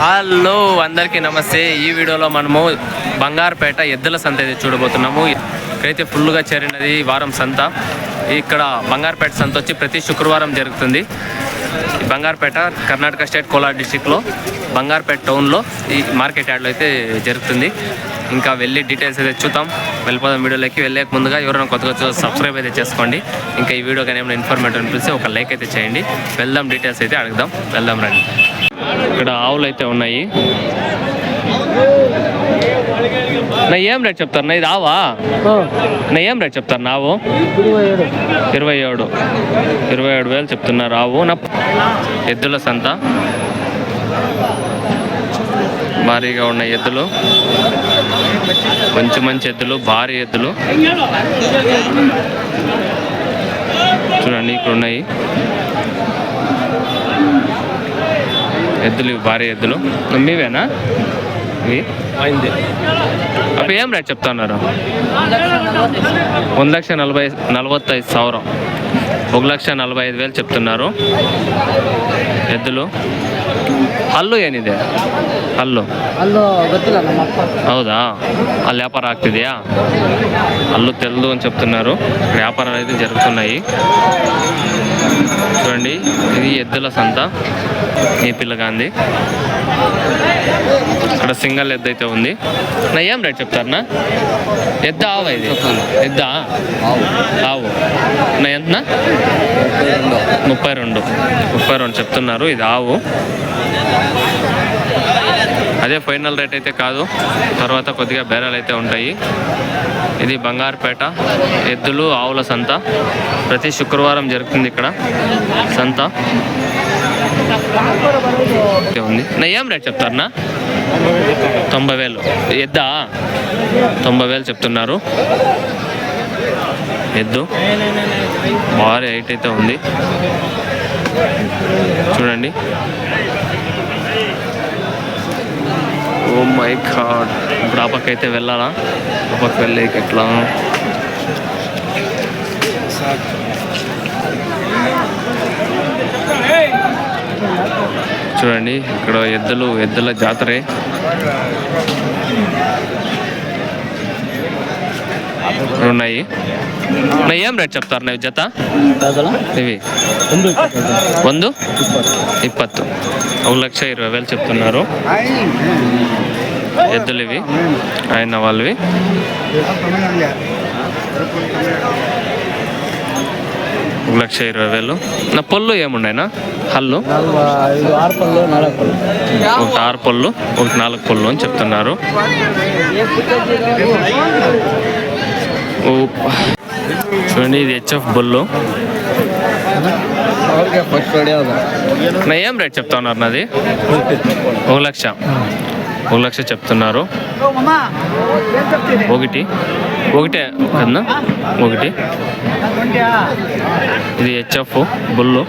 Hello అందరికీ నమస్తే. ఈ వీడియోలో మనము బంగారుపేట ఎద్దుల సంత అయితే చూడబోతున్నాము. ఇక్కడైతే ఫుల్గా చేరినది ఈ వారం సంత. ఇక్కడ బంగారుపేట సంత వచ్చి ప్రతి శుక్రవారం జరుగుతుంది. ఈ బంగారుపేట కర్ణాటక స్టేట్ కోలార్ డిస్టిక్లో బంగారుపేట టౌన్లో ఈ మార్కెట్ యార్డ్లో అయితే జరుగుతుంది. ఇంకా వెళ్ళి డీటెయిల్స్ అయితే చూద్దాం. వెళ్ళిపోదాం వీడియోలోకి. వెళ్ళక ముందుగా ఎవరైనా కొత్తగా చూ సబ్స్క్రైబ్ అయితే చేసుకోండి. ఇంకా ఈ వీడియో కానీ ఏమైనా ఇన్ఫర్మేటివ్ అనిపిస్తే ఒక లైక్ అయితే చేయండి. వెళ్దాం డీటెయిల్స్ అయితే అడుగుదాం. వెళ్దాం రండి. ఇక్కడ ఆవులు అయితే ఉన్నాయి. నా ఏం రేట్ చెప్తారు నా ఇది ఆవా? నా ఏం రేట్ చెప్తారు నావు ఇరవై ఏడు. ఇరవై ఏడు. వేలు చెప్తున్నారు ఆవు. నా ఎద్దుల సంత. భారీగా ఉన్న ఎద్దులు. మంచి మంచి ఎద్దులు భారీ ఎద్దులు. చూడండి ఇక్కడ ఉన్నాయి ఎద్దులు ఇవి భారీ ఎద్దులు మీవేనా ఇవి అప్పుడు ఏం రేట్ చెప్తున్నారు ಒಂದು ಲಕ್ಷ ನಲವೈ ನಲವತ್ತೈದು ಸಾವಿರ ఒక లక్ష నలభై ఐదు వేలు చెప్తున్నారు ఎద్దులు ಹಲ್ಲು ಏನಿದೆ ಹಲ್ಲು ಅಲ್ಲೂ ಗೊತ್ತಿಲ್ಲ ನಮ್ಮ ಅಪ್ಪ ಹೌದಾ ಅಲ್ಲಿ వ్యాపారం ಆಗ್ತಿದೆಯా అల్లు తెలదు అని చెప్తున్నారు ఇక్కడ వ్యాపారాలు అయితే జరుగుతున్నాయి చూడండి ఇది ఎద్దుల సంత ఈ పిల్లగాంది ఇక్కడ సింగల్ ఎద్దు అయితే ఉంది. నా ఏం రేట్ చెప్తారనా ఎద్ద ఆవు ఇది? ఎద్దా? ఆవు. నా ఎంతనా ముప్పై రెండు. ముప్పై రెండు చెప్తున్నారు ఇది ఆవు. అదే ఫైనల్ రేట్ అయితే కాదు. తర్వాత కొద్దిగా బేరాలు అయితే ఉంటాయి. ఇది బంగారుపేట ఎద్దులు ఆవుల సంత. ప్రతి శుక్రవారం జరుగుతుంది ఇక్కడ సంత. ఉంది. నా ఏం రేట్ చెప్తారనా తొంభై వేలు. ఎద్దా? తొంభై వేలు చెప్తున్నారు. ఎద్దు? భారీ హైట్ అయితే ఉంది. చూడండి. Oh my God. ఇప్పుడు ఆ పక్క అయితే వెళ్ళాలా? ఆ పక్క వెళ్ళేకి ఎట్లా? చూడండి ఇక్కడ ఎద్దులు ఎద్దుల జాతరే ఉన్నాయి నా ఏం రేట్ చెప్తారు నా జత ఇవి ಒಂದು ಇಪ್ಪತ್ತು ఒక లక్ష ఇరవై వేలు చెప్తున్నారు ఎద్దులు ఇవి ఆయన వాళ్ళవి ఒక ఒక లక్ష ఇరవై వేలు. నా పళ్ళు ఏమున్నాయినా? హల్లు? ఒకటి ఆరు పళ్ళు ఒకటి నాలుగు పళ్ళు అని చెప్తున్నారు. చూడండి ఇది హెచ్ఎఫ్ బుల్లు. నా ఏం రేట్ చెప్తా ఉన్నారు నాది? ఒక లక్ష. ఒక లక్ష చెప్తున్నారు. ఒకటి. ఒకటే కదా ఒకటి. ఇది హెచ్ఎఫ్ బుల్లు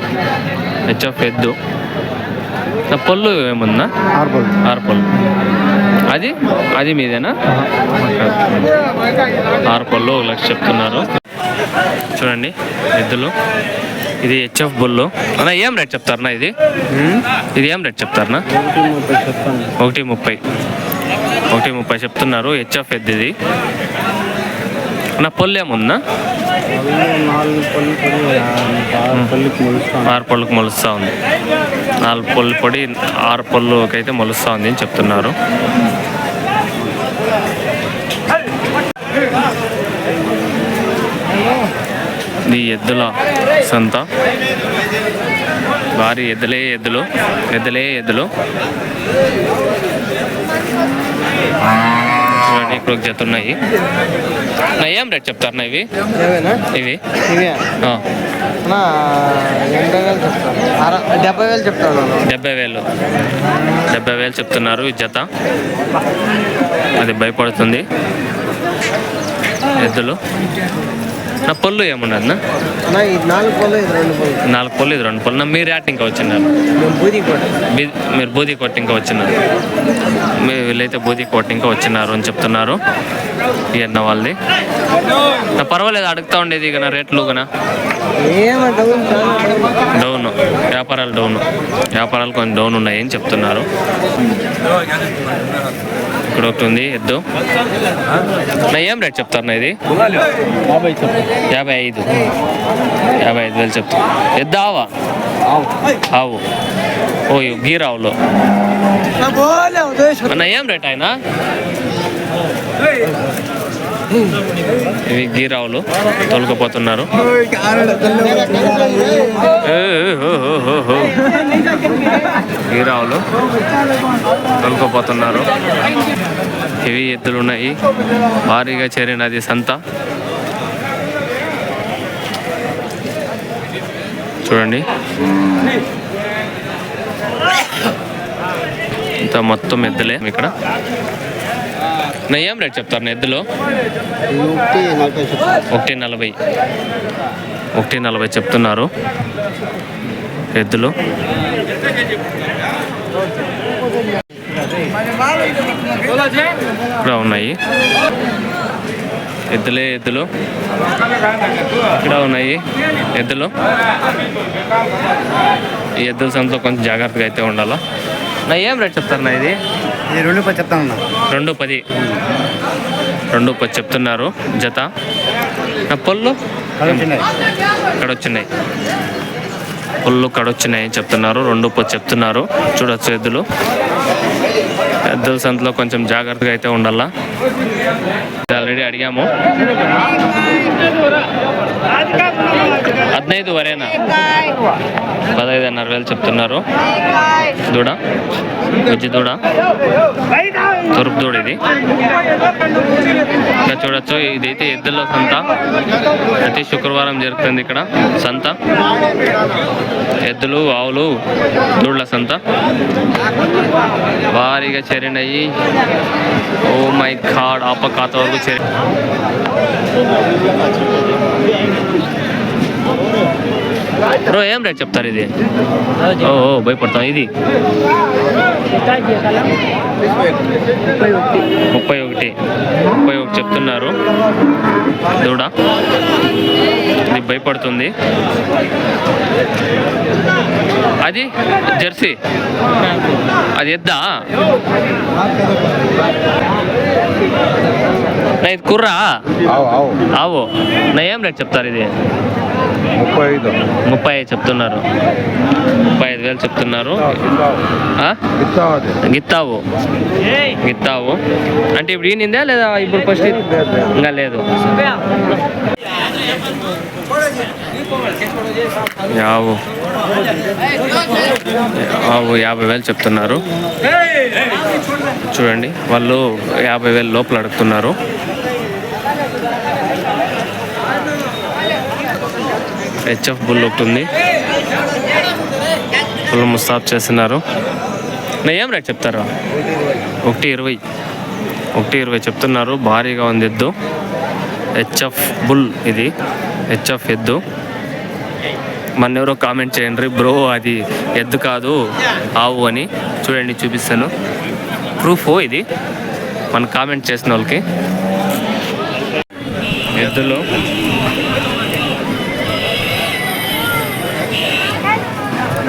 హెచ్ఎఫ్ ఎద్దు. పళ్ళు ఏమన్నా ఆర్పల్ ఆర్పల్ అది? అది మీదేనా? ఆర్పల్లో ఒక లక్ష చెప్తున్నారు. చూడండి ఎద్దులు. ఇది హెచ్ఎఫ్ బుల్లు. అన్న ఏం రేట్ చెప్తారనా ఇది? ఇది ఏం రేట్ చెప్తారనా ఒకటి ముప్పై ఒకటి ముప్పై. చెప్తున్నారు. హెచ్ఎఫ్ ఎద్దు ఇది. నా పొల్లు ఏముందా ఆరు పళ్ళుకి మొలుస్తూ ఉంది. నాలుగు పళ్ళు పొడి ఆరు పళ్ళుకి అయితే మొలుస్తూ ఉంది అని చెప్తున్నారు. ఇది ఎద్దుల సంత. భారీ ఎద్దులే ఎద్దులు ఎద్దులే ఎద్దులు. ఇక్కడ ఒక జత ఉన్నాయి. నా ఏం రేట్ చెప్తారు నా ఇవి? ఇవి. డెబ్బై వేలు చెప్తాను డెబ్బై వేలు. డెబ్బై వేలు చెప్తున్నారు ఈ జత. అది భయపడుతుంది. ఎద్దులు. నా పళ్ళు ఏమున్నది నా అన్న ఇది నాలుగు పళ్ళు ఇది రెండు పళ్ళు. నాలుగు పళ్ళు ఇది రెండు పళ్ళు. నా మీరు యాట్ ఇంకా వచ్చినారు. మీరు బూది కొట్టి ఇంకా వచ్చినారు. మీ వీళ్ళైతే బూది కొట్టి ఇంకా వచ్చినారు అని చెప్తున్నారు. ఈ అన్న వాళ్ళది. నా పర్వాలేదు అడుగుతా ఉండేది ఇక నా రేట్లు ఏమంటే డౌన్ వ్యాపారాలు డౌన్. వ్యాపారాలు కొంచెం డౌన్ ఉన్నాయని చెప్తున్నారు. ఇక్కడ ఒకటి ఉంది ఎద్దు. నా ఏం రేట్ చెప్తారు నా ఇది? యాభై ఐదు. యాభై ఐదు వేలు చెప్తా. ఎద్దు ఆవా? ఆవు. ఓ గీరావులు అన్న ఏం రేట్ ఆయన ఇవి గీరావులు తొలకపోతున్నారు. గీరావులు తొలకపోతున్నారు. ఇవి ఎద్దులు ఉన్నాయి. భారీగా చేరినది సంత. చూడండి. ఇంత మొత్తం ఎద్దులే ఇక్కడ. నా ఏం రేట్ చెప్తారు ఎద్దులు? ఒకటి నలభై ఒకటి నలభై. చెప్తున్నారు. ఎద్దులు. ఇక్కడ ఉన్నాయి. ఎద్దులే ఎద్దులు. ఇక్కడ ఉన్నాయి. ఎద్దులు. ఈ ఎద్దుల సంతో కొంచెం జాగ్రత్తగా అయితే ఉండాలా? నా ఏం రేట్ చెప్తారు నా ఇది? రెండు పది చెప్తాను రెండు పది. రెండు పది చెప్తున్నారు జత. నా పళ్ళు? ఇక్కడ వచ్చినాయి పళ్ళు కడొచ్చినాయి అని చెప్తున్నారు రెండు పది చెప్తున్నారు. చూడొచ్చు ఎద్దులు. ఎద్దుల సంతలో కొంచెం జాగ్రత్తగా అయితే ఉండాలా? ఆల్రెడీ అడిగాము. పదహైదు వరేనా పదహైదున్నర వేలు చెప్తున్నారు. దూడ? గుజ్జి దూడ? తురుపు దూడ ఇది. ఇంకా చూడొచ్చు ఇదైతే ఎద్దుల సంత. ప్రతి శుక్రవారం జరుగుతుంది ఇక్కడ సంత. ఎద్దులు ఆవులు దూడ్ల సంత. భారీగా చేరినాయి. ఓ మై కాడ్ ఆప ఖాతా వరకు చేరి బ్రో ఏం రేట్ చెప్తారు ఇది? ఓ భయపడతాం. ఇది? ముప్పై ఒకటి. ముప్పై ఒకటి చెప్తున్నారు. దూడ. ఇది భయపడుతుంది. అది జెర్సీ? అది ఎద్దా? నా ఇది కుర్రా? ఆవు. నా ఏం రేట్ చెప్తారు ఇది? ముప్పై ఐదు. ముప్పై ఐదు చెప్తున్నారు. ముప్పై ఐదు వేలు చెప్తున్నారు. గిత్తావు. గిత్తావు. అంటే ఇప్పుడు ఈనిందా లేదా ఇప్పుడు ఫస్ట్ ఇంకా లేదు. యావు యాభై వేలు చెప్తున్నారు. చూడండి వాళ్ళు యాభై వేలు లోపల అడుగుతున్నారు. హెచ్ఎఫ్ బుల్ ఒకటి ఉంది. ఫుల్ ముస్తాబ్ చేస్తున్నారు. నా ఏం రేట్ చెప్తారు? ఒకటి ఇరవై. ఒకటి ఇరవై చెప్తున్నారు. భారీగా ఉంది ఎద్దు. హెచ్ఎఫ్ బుల్ ఇది. హెచ్ఎఫ్ ఎద్దు. మన ఎవరో కామెంట్ చేయండి. బ్రో అది ఎద్దు కాదు ఆవు అని చూడండి చూపిస్తాను. ప్రూఫ్ ఇది. మన కామెంట్ చేసిన వాళ్ళకి. ఎద్దులు.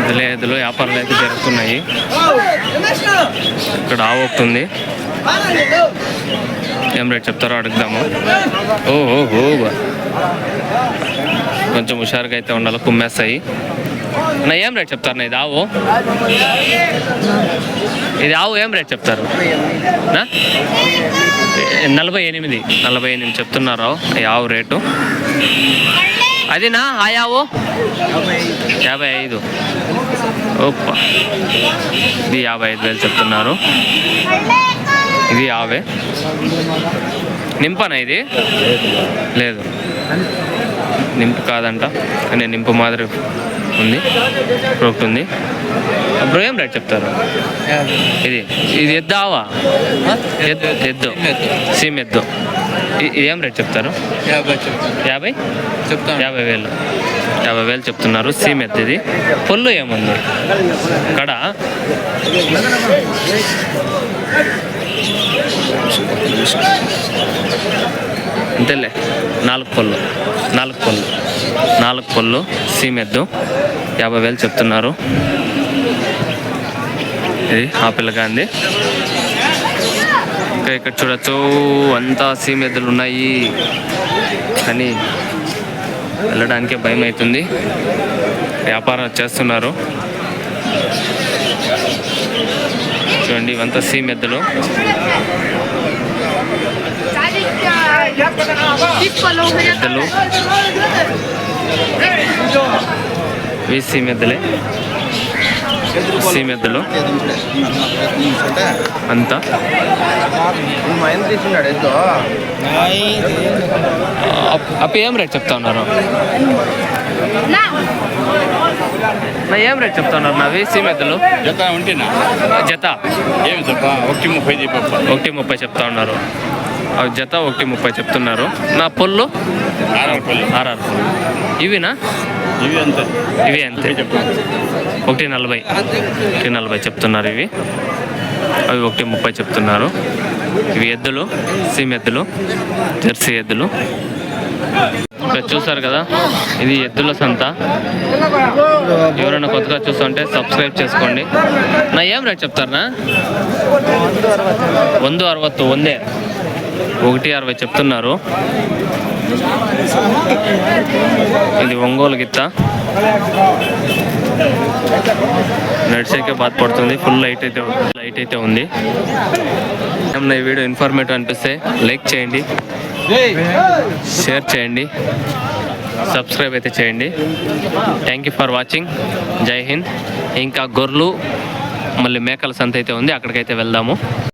ఎద్దులే వ్యాపారాలు అయితే జరుగుతున్నాయి. ఇక్కడ ఆవు ఒకటి ఉంది. ఏం రేట్ చెప్తారో అడుగుదాము. ఓ ఓ కొంచెం హుషారుగా అయితే ఉండాలి కుమ్మేస్తాయి. నా ఏం రేట్ చెప్తారు నా ఇది ఆవు? ఇది ఆవు ఏం రేట్ చెప్తారు? నలభై ఎనిమిది నలభై ఎనిమిది చెప్తున్నారు. ఈ ఆవు రేటు. అదినా? ఆ ఆవు యాభై ఐదు. ఓప్ప. ఇది యాభై ఐదు వేలు చెప్తున్నారు. ఇది యాభై. నింపనా ఇది? లేదు. నింపు కాదంట. కానీ నింపు మాదిరి ఉంది. ప్రోక్ట్ ఉంది. బ్రో ఏం రేట్ చెప్తారు? ఇది. ఇది ఎద్దు ఆవా ఎద్దు. ఎద్దు సీమ్ ఎద్దు ఏం రేట్ చెప్తారు? యాభై చెప్తాను. యాభై? చెప్తాను. యాభై వేలు. యాభై వేలు చెప్తున్నారు సీమ్ ఎద్దిది. పొల్లు ఏముంది? కడ? అంతేలే నాలుగు పళ్ళు నాలుగు పళ్ళు నాలుగు పళ్ళు సీమ్ ఎద్దు. యాభై వేలు చెప్తున్నారు. ఇది ఆ పిల్లగాంది. ఇంకా ఇక్కడ చూడొచ్చు. అంతా సీ ఎద్దులు ఉన్నాయి. కానీ వెళ్ళడానికే భయం అవుతుంది. వ్యాపారం చేస్తున్నారు. చూడండి ఇవంతా సీమ్ మెద్దలు ఎద్దులు. ఇవి మెద్దలే ఎద్దులే సీమ్ ఎద్దులు అంతా అప్పు ఏం రేట్ చెప్తా ఉన్నారు? నా ఏం రేట్ చెప్తా ఉన్నారు నావి సీమ్ ఎద్దులు జత ఉంటేనా? జత. ఏమి తప్ప ఒకటి ముప్పై ఒకటి ముప్పై చెప్తా ఉన్నారు. అవి జత ఒకటి ముప్పై చెప్తున్నారు. నా పొల్లు? ఆర్ఆర్ పొల్లు. ఇవినా? ఇవి అంతే. ఇవి అంతే. ఒకటి నలభై. ఒకటి నలభై చెప్తున్నారు ఇవి. అవి ఒకటి ముప్పై చెప్తున్నారు. ఇవి ఎద్దులు సీమ్ ఎద్దులు జెర్సీ ఎద్దులు. ఇక్కడ చూసారు కదా ఇది ఎద్దుల సంత. ఎవరైనా కొత్తగా చూస్తుంటే సబ్స్క్రైబ్ చేసుకోండి. నా ఏం రేట్ చెప్తారనా వంద అరవత్తు వందే. ఒకటి అరవై చెప్తున్నారు. ఇది ఒంగోలు గిత్త. నడిచేకే బాధపడుతుంది. ఫుల్ లైట్ అయితే లైట్ అయితే ఉంది. ఏమన్నా ఈ వీడియో ఇన్ఫర్మేటివ్ అనిపిస్తే లైక్ చేయండి. షేర్ చేయండి. సబ్స్క్రైబ్ అయితే చేయండి. థ్యాంక్ యూ ఫర్ వాచింగ్ జై హింద్ ఇంకా గొర్రెలు మళ్ళీ మేకల సంత అయితే ఉంది. అక్కడికైతే వెళ్దాము.